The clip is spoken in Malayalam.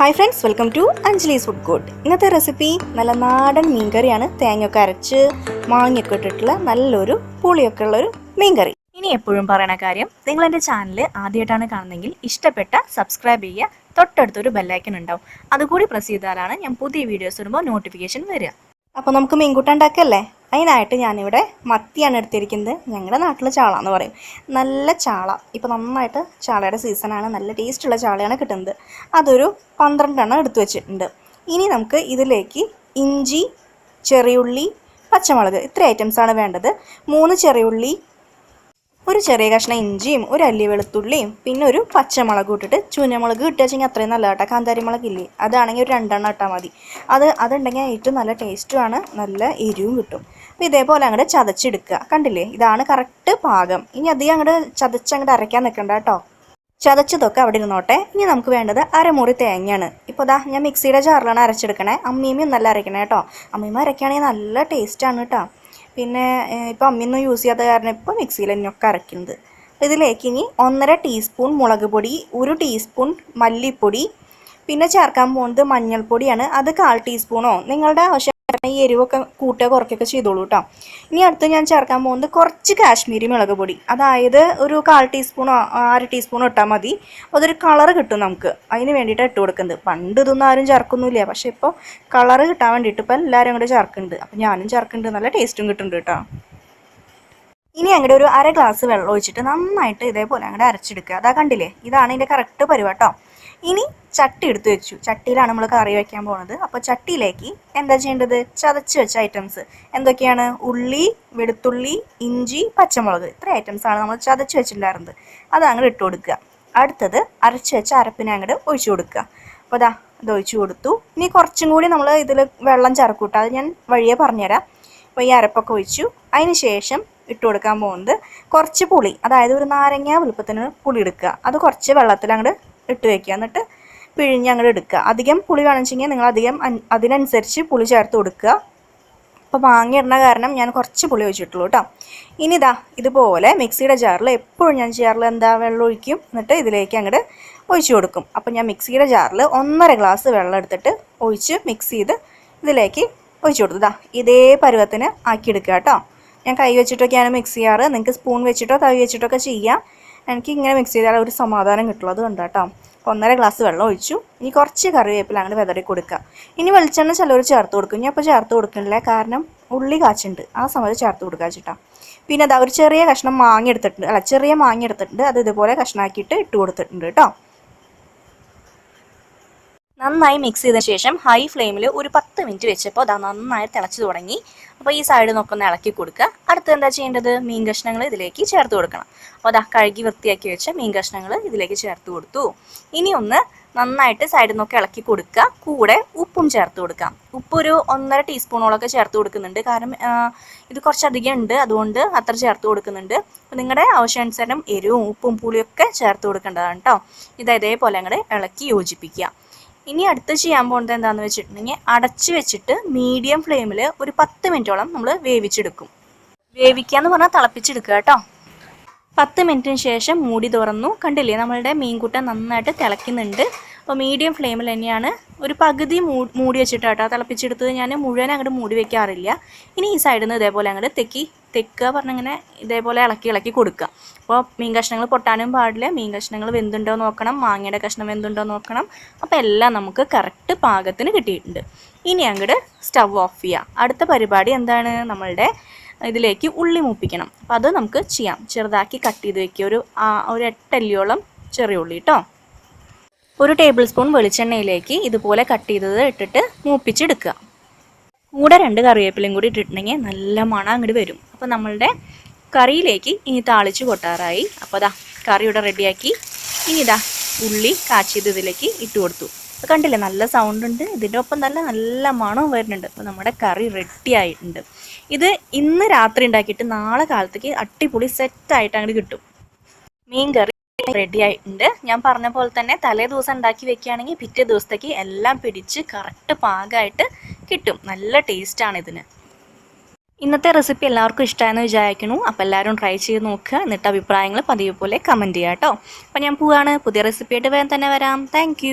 Hi friends welcome to Anjali's food court ഇന്നത്തെ റെസിപ്പി നല്ല നാടൻ മീൻകറിയാണ്. തേങ്ങയൊക്കെ അരച്ച് മാങ്ങയൊക്കെ ഇട്ടിട്ടുള്ള നല്ലൊരു പുളിയൊക്കെ ഉള്ളൊരു മീൻകറി. ഇനി എപ്പോഴും പറയണ കാര്യം നിങ്ങൾ എന്റെ ചാനൽ ആദ്യമായിട്ടാണ് കാണുന്നതെങ്കിൽ ഇഷ്ടപ്പെട്ട സബ്സ്ക്രൈബ് ചെയ്യുക തൊട്ടടുത്തൊരു ബെല്ലൈക്കൻ ഉണ്ടാവും. അതുകൂടി പ്രസ് ചെയ്താലാണ് ഞാൻ പുതിയ വീഡിയോസ് വരുമ്പോൾ നോട്ടിഫിക്കേഷൻ വരിക. അപ്പോൾ നമുക്ക് മീൻകൂട്ട ഉണ്ടാക്കല്ലേ? അതിനായിട്ട് ഞാനിവിടെ മത്തിയാണ് എടുത്തിരിക്കുന്നത്. ഞങ്ങളുടെ നാട്ടിൽ ചാള എന്ന് പറയും. നല്ല ചാള. ഇപ്പോൾ നന്നായിട്ട് ചാളയുടെ സീസണാണ് നല്ല ടേസ്റ്റുള്ള ചാളയാണ് കിട്ടുന്നത്. അതൊരു പന്ത്രണ്ടെണ്ണം എടുത്തു വെച്ചിട്ടുണ്ട്. ഇനി നമുക്ക് ഇതിലേക്ക് ഇഞ്ചി ചെറിയുള്ളി പച്ചമുളക് ഇത്ര ഐറ്റംസാണ് വേണ്ടത്. മൂന്ന് ചെറിയുള്ളി ഒരു ചെറിയ കഷ്ണം ഇഞ്ചിയും ഒരു അല്ലി വെളുത്തുള്ളിയും പിന്നെ ഒരു പച്ചമുളക് ഇട്ടിട്ട് ചൂനമുളക് കിട്ടുക വെച്ചെങ്കിൽ അത്രയും നല്ല കേട്ടോ. കാന്താരി മുളക് ഇല്ലേ? അതാണെങ്കിൽ ഒരു രണ്ടെണ്ണം ഇട്ടാൽ മതി. അത് അതുണ്ടെങ്കിൽ ഏറ്റവും നല്ല ടേസ്റ്റുമാണ് നല്ല എരിവും കിട്ടും. അപ്പോൾ ഇതേപോലെ അങ്ങോട്ട് ചതച്ചെടുക്കുക. കണ്ടില്ലേ? ഇതാണ് കറക്റ്റ് പാകം. ഇനി അധികം അങ്ങോട്ട് ചതച്ച് അങ്ങോട്ട് അരയ്ക്കാൻ നിൽക്കണ്ട കേട്ടോ. ചതച്ചതൊക്കെ അവിടെ ഇരുന്നോട്ടെ. ഇനി നമുക്ക് വേണ്ടത് അരമുറി തേങ്ങയാണ്. ഇപ്പോൾ ദാ ഞാൻ മിക്സിയുടെ ജാറിലാണ് അരച്ചെടുക്കണേ. അമ്മീമ്മയും നല്ല അരയ്ക്കണേ കേട്ടോ. അമ്മീമ അരയ്ക്കുകയാണെങ്കിൽ നല്ല ടേസ്റ്റാണ് കേട്ടോ. പിന്നെ ഇപ്പോൾ അമ്മിയൊന്നും യൂസ് ചെയ്യാത്ത കാരണം ഇപ്പോൾ മിക്സിയിൽ തന്നെയൊക്കെ അരയ്ക്കുന്നത്. ഇതിലേക്ക് ഇനി ഒന്നര ടീസ്പൂൺ മുളക് പൊടി ഒരു ടീസ്പൂൺ മല്ലിപ്പൊടി പിന്നെ ചേർക്കാൻ പോകുന്നത് മഞ്ഞൾപ്പൊടിയാണ്. അത് കാൽ ടീസ്പൂണോ നിങ്ങളുടെ ആവശ്യം ഈ എരിവൊക്കെ കൂട്ടുക കുറയ്ക്കൊക്കെ ചെയ്തോളൂ കേട്ടോ ഇനി അടുത്ത് ഞാൻ ചേർക്കാൻ പോകുന്നത് കുറച്ച് കാശ്മീരി മുളക് പൊടി. അതായത് ഒരു കാൽ ടീസ്പൂണോ അര ടീസ്പൂണോ ഇട്ടാൽ മതി. അതൊരു കളർ കിട്ടും നമുക്ക്. അതിന് വേണ്ടിയിട്ട് ഇട്ട് കൊടുക്കുന്നത്. പണ്ട് ഇതൊന്നും ആരും ചേർക്കൊന്നുമില്ല. പക്ഷെ ഇപ്പോൾ കളർ കിട്ടാൻ വേണ്ടിയിട്ട് ഇപ്പോൾ എല്ലാവരും കൂടെ ചേർക്കുന്നുണ്ട്. അപ്പം ഞാനും ചേർക്കുന്നുണ്ട്. നല്ല ടേസ്റ്റും കിട്ടുന്നുണ്ട് കേട്ടോ ഇനി അങ്ങോട്ട് ഒരു അര ഗ്ലാസ് വെള്ളം ഒഴിച്ചിട്ട് നന്നായിട്ട് ഇതേപോലെ അങ്ങോട്ട് അരച്ചെടുക്കുക. അതാ കണ്ടില്ലേ? ഇതാണ് ഇതിന്റെ കറക്റ്റ് പരിവാട്ടോ ഇനി ചട്ടി എടുത്ത് വെച്ചു. ചട്ടിയിലാണ് നമ്മൾ കറി വയ്ക്കാൻ പോകുന്നത് അപ്പോൾ ചട്ടിയിലേക്ക് എന്താ ചെയ്യേണ്ടത്? ചതച്ച് വെച്ച ഐറ്റംസ് എന്തൊക്കെയാണ്? ഉള്ളി വെളുത്തുള്ളി ഇഞ്ചി പച്ചമുളക്. ഇത്ര ഐറ്റംസ് ആണ് നമ്മൾ ചതച്ച് വെച്ചിട്ടുണ്ടായിരുന്നത്. അത് അങ്ങോട്ട് ഇട്ട് കൊടുക്കുക. അടുത്തത് അരച്ച് വെച്ച അരപ്പിനെ അങ്ങോട്ട് ഒഴിച്ചു കൊടുക്കുക. അപ്പോൾ അതാ ഇത് ഒഴിച്ചു കൊടുത്തു. ഇനി കുറച്ചും കൂടി നമ്മൾ ഇതിൽ വെള്ളം ചേർക്കൂട്ടോ. അത് ഞാൻ വഴിയെ പറഞ്ഞുതരാം. അപ്പോൾ ഈ അരപ്പൊക്കെ ഒഴിച്ചു. അതിന് ശേഷം ഇട്ട് കൊടുക്കാൻ പോകുന്നത് കുറച്ച് പുളി. അതായത് ഒരു നാരങ്ങ വലുപ്പത്തിന് പുളി എടുക്കുക. അത് കുറച്ച് വെള്ളത്തിൽ അങ്ങോട്ട് ഇട്ട് വെക്കുക. എന്നിട്ട് പിഴിഞ്ഞ് അങ്ങോട്ട് എടുക്കുക. അധികം പുളി വേണമെച്ചെങ്കിൽ നിങ്ങൾ അധികം അതിനനുസരിച്ച് പുളി ചേർത്ത് കൊടുക്കുക. അപ്പോൾ മാങ്ങ ഇടുന്ന കാരണം ഞാൻ കുറച്ച് പുളി ഒഴിച്ചിട്ടുള്ളൂ കേട്ടോ. ഇനി ഇതാ ഇതുപോലെ മിക്സിയുടെ ജാറിൽ എപ്പോഴും ഞാൻ ചെയ്യാറിൽ എന്താ? വെള്ളം ഒഴിക്കും. എന്നിട്ട് ഇതിലേക്ക് അങ്ങോട്ട് ഒഴിച്ചു കൊടുക്കും. അപ്പോൾ ഞാൻ മിക്സിയുടെ ജാറിൽ ഒന്നര ഗ്ലാസ് വെള്ളം എടുത്തിട്ട് ഒഴിച്ച് മിക്സ് ചെയ്ത് ഇതിലേക്ക് ഒഴിച്ചു കൊടുത്തു. ദാ ഇതേ പരുവത്തിന് ആക്കിയെടുക്കുക കേട്ടോ. ഞാൻ കൈ വെച്ചിട്ടൊക്കെയാണ് മിക്സ് ചെയ്യാറ്. നിങ്ങൾക്ക് സ്പൂൺ വെച്ചിട്ടോ തവി വെച്ചിട്ടൊക്കെ ചെയ്യാം. എനിക്ക് ഇങ്ങനെ മിക്സ് ചെയ്താൽ ഒരു സമാധാനം കിട്ടുള്ളൂ. അതുകൊണ്ട് കേട്ടോ ഒന്നര ഗ്ലാസ് വെള്ളം ഒഴിച്ചു. ഇനി കുറച്ച് കറിവേപ്പില അങ്ങനെ വിതറി കൊടുക്കുക ഇനി വെളിച്ചെണ്ണ ചിലവർ ചേർത്ത് കൊടുക്കും. ഞാൻ അപ്പോൾ ചേർത്ത് കൊടുക്കണില്ല. കാരണം ഉള്ളി കാച്ചുണ്ട്. ആ സമയത്ത് ചേർത്ത് കൊടുക്കുക വെച്ചിട്ടാ. പിന്നെ അതാ ഒരു ചെറിയ കഷ്ണം മാങ്ങ എടുത്തിട്ടുണ്ട്. അല്ല ചെറിയ മാങ്ങ എടുത്തിട്ടുണ്ട്. അത് ഇതുപോലെ കഷ്ണാക്കിയിട്ട് ഇട്ട് കൊടുത്തിട്ടുണ്ട് കേട്ടോ നന്നായി മിക്സ് ചെയ്ത ശേഷം ഹൈ ഫ്ലെയിമിൽ ഒരു പത്ത് മിനിറ്റ് വെച്ചപ്പോൾ അത് നന്നായി തിളച്ച് തുടങ്ങി. അപ്പോൾ ഈ സൈഡ് നോക്കൊന്ന് ഇളക്കി കൊടുക്കുക അടുത്ത് എന്താ ചെയ്യേണ്ടത്? മീൻ കഷ്ണങ്ങൾ ഇതിലേക്ക് ചേർത്ത് കൊടുക്കണം. അപ്പോൾ അതാ കഴുകി വൃത്തിയാക്കി വെച്ച മീൻ കഷ്ണങ്ങൾ ഇതിലേക്ക് ചേർത്ത് കൊടുത്തു. ഇനി ഒന്ന് നന്നായിട്ട് സൈഡിൽ നിന്നൊക്കെ ഇളക്കി കൊടുക്കുക. കൂടെ ഉപ്പും ചേർത്ത് കൊടുക്കാം ഉപ്പ് ഒരു ഒന്നര ടീസ്പൂണോളൊക്കെ ചേർത്ത് കൊടുക്കുന്നുണ്ട്. കാരണം ഇത് കുറച്ചധികം ഉണ്ട്. അതുകൊണ്ട് അത്ര ചേർത്ത് കൊടുക്കുന്നുണ്ട്. അപ്പം നിങ്ങളുടെ ആവശ്യാനുസരണം എരിവും ഉപ്പും പുളിയൊക്കെ ചേർത്ത് കൊടുക്കേണ്ടതാണ് കേട്ടോ ഇത് ഇതേപോലെ അങ്ങോട്ട് ഇളക്കി യോജിപ്പിക്കുക. ഇനി അടുത്ത് ചെയ്യാൻ പോകുന്നത് എന്താണെന്ന് വെച്ചിട്ടുണ്ടെങ്കിൽ അടച്ച് വെച്ചിട്ട് മീഡിയം ഫ്ലെയിമിൽ ഒരു പത്ത് മിനിറ്റോളം നമ്മൾ വേവിച്ചെടുക്കും. വേവിക്കുക എന്ന് പറഞ്ഞാൽ തിളപ്പിച്ചെടുക്കുക കേട്ടോ. പത്ത് മിനിറ്റിന് ശേഷം മൂടി തുറന്നു. കണ്ടില്ലേ നമ്മളുടെ മീൻകൂട്ടം നന്നായിട്ട് തിളയ്ക്കുന്നുണ്ട്. അപ്പോൾ മീഡിയം ഫ്ലെയിമിൽ തന്നെയാണ് ഒരു പകുതി മൂടി വെച്ചിട്ടാട്ടോ തിളപ്പിച്ചെടുത്തത് ഞാൻ മുഴുവൻ അങ്ങോട്ട് മൂടി വെക്കാറില്ല. ഇനി ഈ സൈഡിൽ നിന്ന് ഇതേപോലെ അങ്ങോട്ട് തെക്കി തെക്കുക പറഞ്ഞിങ്ങനെ ഇതേപോലെ ഇളക്കി ഇളക്കി കൊടുക്കുക. അപ്പോൾ മീൻ കഷ്ണങ്ങൾ പൊട്ടാനും പാടില്ല. മീൻ കഷ്ണങ്ങൾ വെന്തുണ്ടോ നോക്കണം. മാങ്ങയുടെ കഷ്ണം വെന്തുണ്ടോ നോക്കണം. അപ്പോൾ എല്ലാം നമുക്ക് കറക്റ്റ് പാകത്തിന് കിട്ടിയിട്ടുണ്ട്. ഇനി അങ്ങോട്ട് സ്റ്റവ് ഓഫ് ചെയ്യുക അടുത്ത പരിപാടി എന്താണ്? നമ്മളുടെ ഇതിലേക്ക് ഉള്ളി മൂപ്പിക്കണം. അപ്പോൾ അത് നമുക്ക് ചെയ്യാം. ചെറുതാക്കി കട്ട് ചെയ്ത് വെക്കുക ഒരു ഒരു എട്ടല്ലിയോളം ചെറിയ ഉള്ളി കേട്ടോ ഒരു ടേബിൾ സ്പൂൺ വെളിച്ചെണ്ണയിലേക്ക് ഇതുപോലെ കട്ട് ചെയ്തത് ഇട്ടിട്ട് മൂപ്പിച്ചെടുക്കുക. കൂടെ രണ്ട് കറിവേപ്പിലയും കൂടി ഇട്ടിട്ടുണ്ടെങ്കിൽ നല്ല മണം അങ്ങോട്ട് വരും. അപ്പോൾ നമ്മളുടെ കറിയിലേക്ക് ഇനി താളിച്ച് കൊട്ടാറായി. അപ്പോൾ അതാ കറി ഇവിടെ റെഡിയാക്കി ഇനി ഇതാ ഉള്ളി കാച്ചിയത് ഇതിലേക്ക് ഇട്ട് കൊടുത്തു. കണ്ടില്ലേ? നല്ല സൗണ്ട് ഉണ്ട്. ഇതിന്റെ ഒപ്പം നല്ല നല്ല മണവും വരുന്നുണ്ട്. അപ്പോൾ നമ്മുടെ കറി റെഡി ആയിട്ടുണ്ട്. ഇത് ഇന്ന് രാത്രി ഉണ്ടാക്കിയിട്ട് നാളെ കാലത്തേക്ക് അടിപൊളി സെറ്റായിട്ട് അങ്ങോട്ട് കിട്ടും. മീൻ കറി റെഡി ആയിട്ടുണ്ട്. ഞാൻ പറഞ്ഞ പോലെ തന്നെ തലേ ദിവസം ഉണ്ടാക്കി വെക്കുകയാണെങ്കിൽ പിറ്റേ ദിവസത്തേക്ക് എല്ലാം പിടിച്ച് കറക്റ്റ് പാകമായിട്ട് കിട്ടും. നല്ല ടേസ്റ്റാണ് ഇതിന്. ഇന്നത്തെ റെസിപ്പി എല്ലാവർക്കും ഇഷ്ടമായെന്ന് വിചാരിക്കുന്നു. അപ്പോൾ എല്ലാവരും ട്രൈ ചെയ്ത് നോക്കുക എന്നിട്ട് അഭിപ്രായങ്ങൾ പതിവ് പോലെ കമന്റ് ചെയ്യാം കേട്ടോ അപ്പോൾ ഞാൻ പോവാണ്. പുതിയ റെസിപ്പിയായിട്ട് വേഗം തന്നെ വരാം. താങ്ക്